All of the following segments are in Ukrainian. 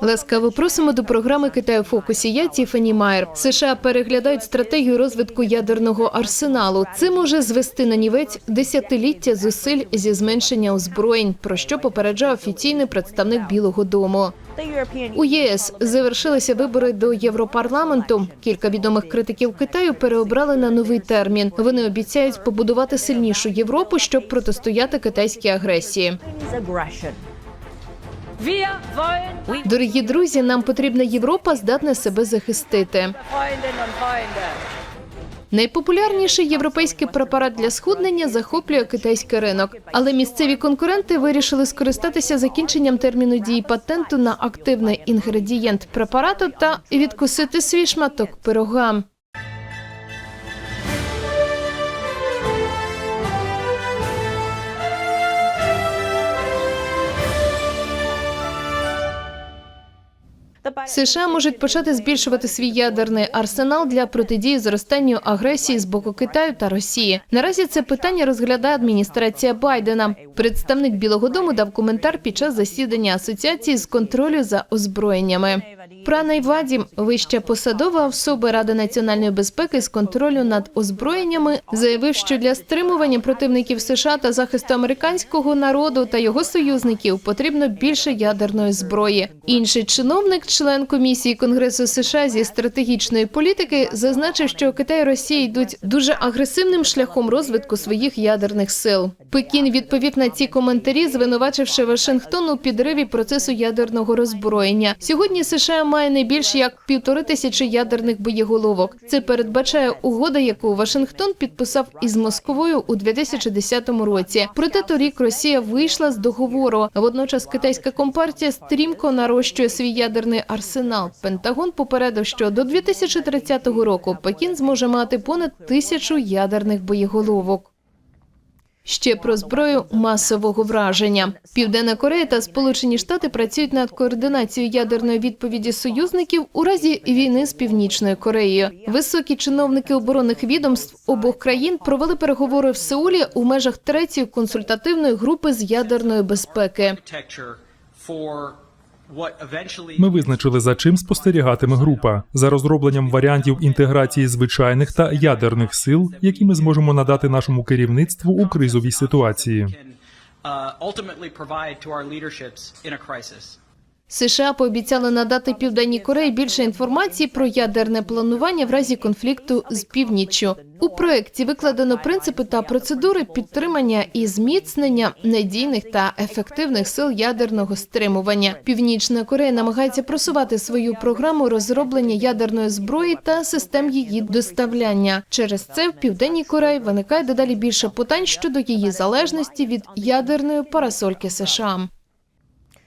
Ласкаво просимо до програми Китай у фокусі. Я Тіфані Майер. США переглядають стратегію розвитку ядерного арсеналу. Це може звести на нівець десятиліття зусиль зі зменшення озброєнь, про що попереджав офіційний представник Білого Дому. У ЄС завершилися вибори до Європарламенту. Кілька відомих критиків Китаю переобрали на новий термін. Вони обіцяють побудувати сильнішу Європу, щоб протистояти китайській агресії. Дорогі друзі, нам потрібна Європа, здатна себе захистити. Найпопулярніший європейський препарат для схуднення захоплює китайський ринок, але місцеві конкуренти вирішили скористатися закінченням терміну дії патенту на активний інгредієнт препарату та відкусити свій шматок пирога. США можуть почати збільшувати свій ядерний арсенал для протидії зростанню агресії з боку Китаю та Росії. Наразі це питання розглядає адміністрація Байдена. Представник Білого Дому дав коментар під час засідання асоціації з контролю за озброєннями. Пранай Вадім, вища посадова особа Ради національної безпеки з контролю над озброєннями, заявив, що для стримування противників США та захисту американського народу та його союзників потрібно більше ядерної зброї. Інший чиновник, член комісії Конгресу США зі стратегічної політики, зазначив, що Китай і Росія йдуть дуже агресивним шляхом розвитку своїх ядерних сил. Пекін відповів на ці коментарі, звинувачивши Вашингтон у підриві процесу ядерного роззброєння. Сьогодні США має не більш як півтори тисячі ядерних боєголовок. Це передбачає угода, яку Вашингтон підписав із Москвою у 2010 році. Проте торік Росія вийшла з договору. Водночас китайська компартія стрімко нарощує свій ядерний арсенал. Пентагон попередив, що до 2030 року Пекін зможе мати понад тисячу ядерних боєголовок. Ще про зброю масового враження. Південна Корея та Сполучені Штати працюють над координацією ядерної відповіді союзників у разі війни з Північною Кореєю. Високі чиновники оборонних відомств обох країн провели переговори в Сеулі у межах третьої консультативної групи з ядерної безпеки. Ми визначили, за чим спостерігатиме група за розробленням варіантів інтеграції звичайних та ядерних сил, які ми зможемо надати нашому керівництву у кризовій ситуації. США пообіцяли надати Південній Кореї більше інформації про ядерне планування в разі конфлікту з північчю. У проєкті викладено принципи та процедури підтримання і зміцнення надійних та ефективних сил ядерного стримування. Північна Корея намагається просувати свою програму розроблення ядерної зброї та систем її доставляння. Через це в південній Кореї виникає дедалі більше питань щодо її залежності від ядерної парасольки США.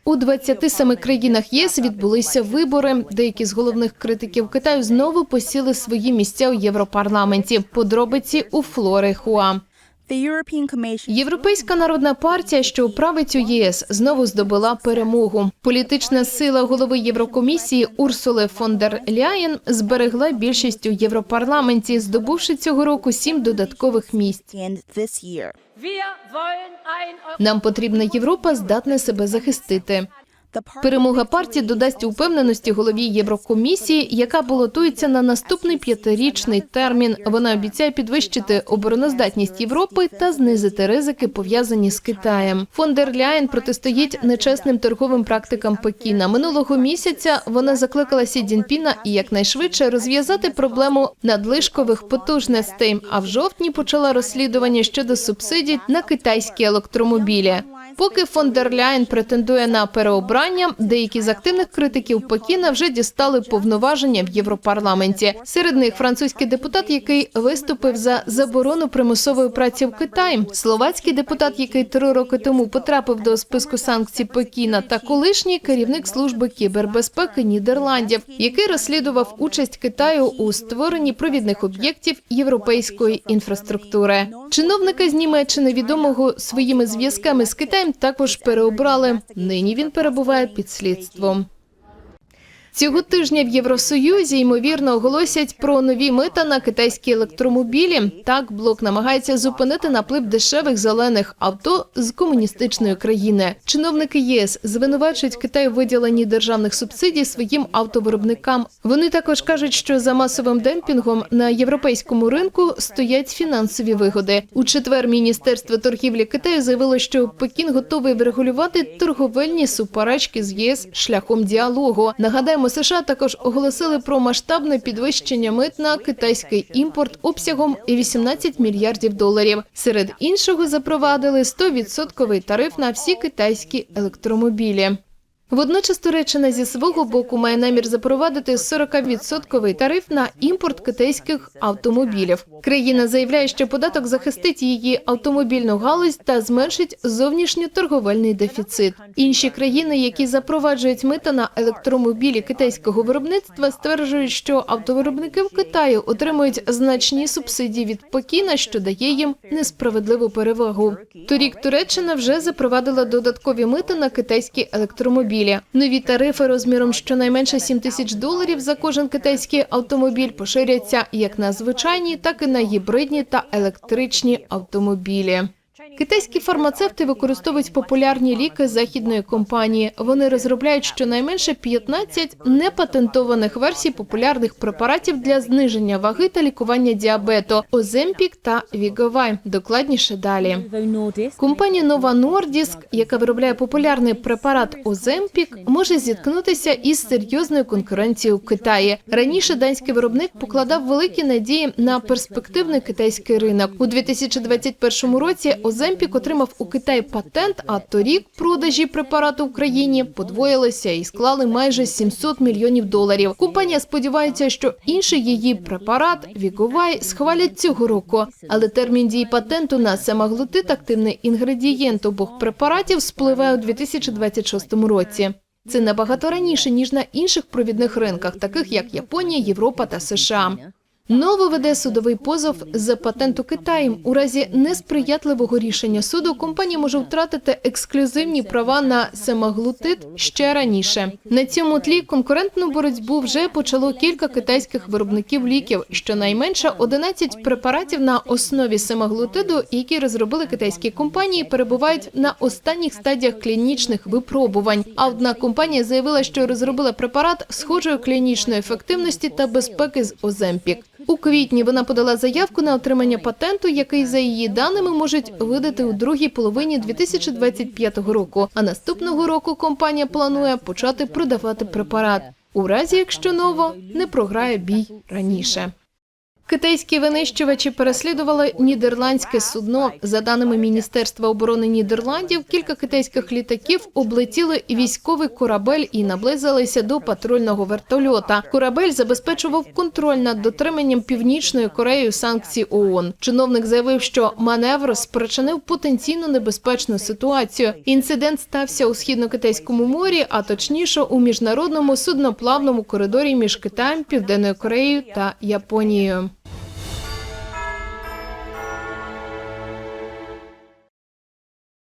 У 27 країнах ЄС відбулися вибори. Деякі з головних критиків Китаю знову посіли свої місця у Європарламенті. Подробиці у Флори Хуа. The European Європейська народна партія, що править у ЄС, знову здобула перемогу. Політична сила голови Єврокомісії Урсули фон дер Ляєн зберегла більшість у Європарламенті, здобувши цього року сім додаткових місць. Нам потрібна Європа, здатна себе захистити. Перемога партії додасть упевненості голові Єврокомісії, яка балотується на наступний п'ятирічний термін. Вона обіцяє підвищити обороноздатність Європи та знизити ризики, пов'язані з Китаєм. Фон дер Ляєн протистоїть нечесним торговим практикам Пекіна. Минулого місяця вона закликала Сі Цзіньпіна і якнайшвидше розв'язати проблему надлишкових потужностей. А в жовтні почала розслідування щодо субсидій на китайські електромобілі. Поки фон дер Ляєн претендує на переобрання, деякі з активних критиків Пекіна вже дістали повноваження в Європарламенті. Серед них французький депутат, який виступив за заборону примусової праці в Китаї, словацький депутат, який три роки тому потрапив до списку санкцій Пекіна, та колишній керівник служби кібербезпеки Нідерландів, який розслідував участь Китаю у створенні провідних об'єктів європейської інфраструктури. Чиновника з Німеччини, відомого своїми зв'язками з Китаєм, також переобрали. Нині він перебуває під слідством. Цього тижня в Євросоюзі ймовірно оголосять про нові мита на китайські електромобілі. Так блок намагається зупинити наплив дешевих зелених авто з комуністичної країни. Чиновники ЄС звинувачують Китай у виділенні державних субсидій своїм автовиробникам. Вони також кажуть, що за масовим демпінгом на європейському ринку стоять фінансові вигоди. У четвер міністерство торгівлі Китаю заявило, що Пекін готовий врегулювати торговельні суперечки з ЄС шляхом діалогу. Нагадаємо, США також оголосили про масштабне підвищення мит на китайський імпорт обсягом 18 мільярдів доларів. Серед іншого запровадили 100% тариф на всі китайські електромобілі. Водночас Туреччина зі свого боку має намір запровадити 40% тариф на імпорт китайських автомобілів. Країна заявляє, що податок захистить її автомобільну галузь та зменшить зовнішньоторговельний дефіцит. Інші країни, які запроваджують мита на електромобілі китайського виробництва, стверджують, що автовиробники в Китаї отримують значні субсидії від Пекіна, що дає їм несправедливу перевагу. Торік Туреччина вже запровадила додаткові мита на китайські електромобілі. Нові тарифи розміром щонайменше 7 тисяч доларів за кожен китайський автомобіль поширяться як на звичайні, так і на гібридні та електричні автомобілі. Китайські фармацевти використовують популярні ліки західної компанії. Вони розробляють щонайменше 15 непатентованих версій популярних препаратів для зниження ваги та лікування діабету Оземпік та Віговай. Докладніше далі. Компанія Нова Нордіск, яка виробляє популярний препарат Оземпік, може зіткнутися із серйозною конкуренцією в Китаї. Раніше данський виробник покладав великі надії на перспективний китайський ринок. У 2021 році Оземпік отримав у Китаї патент, а торік продажі препарату в країні подвоїлися і склали майже 700 мільйонів доларів. Компанія сподівається, що інший її препарат Віговай схвалять цього року, але термін дії патенту на семаглутид, активний інгредієнт обох препаратів, спливає у 2026 році. Це набагато раніше ніж на інших провідних ринках, таких як Японія, Європа та США. Ново веде судовий позов за патенту Китаєм. У разі несприятливого рішення суду компанія може втратити ексклюзивні права на семаглутид ще раніше. На цьому тлі конкурентну боротьбу вже почало кілька китайських виробників ліків. Щонайменше 11 препаратів на основі семаглутиду, які розробили китайські компанії, перебувають на останніх стадіях клінічних випробувань. А одна компанія заявила, що розробила препарат схожої клінічної ефективності та безпеки з Оземпік. У квітні вона подала заявку на отримання патенту, який за її даними можуть видати у другій половині 2025 року. А наступного року компанія планує почати продавати препарат у разі, якщо ново не програє бій раніше. Китайські винищувачі переслідували нідерландське судно. За даними Міністерства оборони Нідерландів, кілька китайських літаків облетіли військовий корабель і наблизилися до патрульного вертольота. Корабель забезпечував контроль над дотриманням північною Кореєю санкцій ООН. Чиновник заявив, що маневр спричинив потенційно небезпечну ситуацію. Інцидент стався у східно-китайському морі, а точніше у міжнародному судноплавному коридорі між Китаєм, Південною Кореєю та Японією.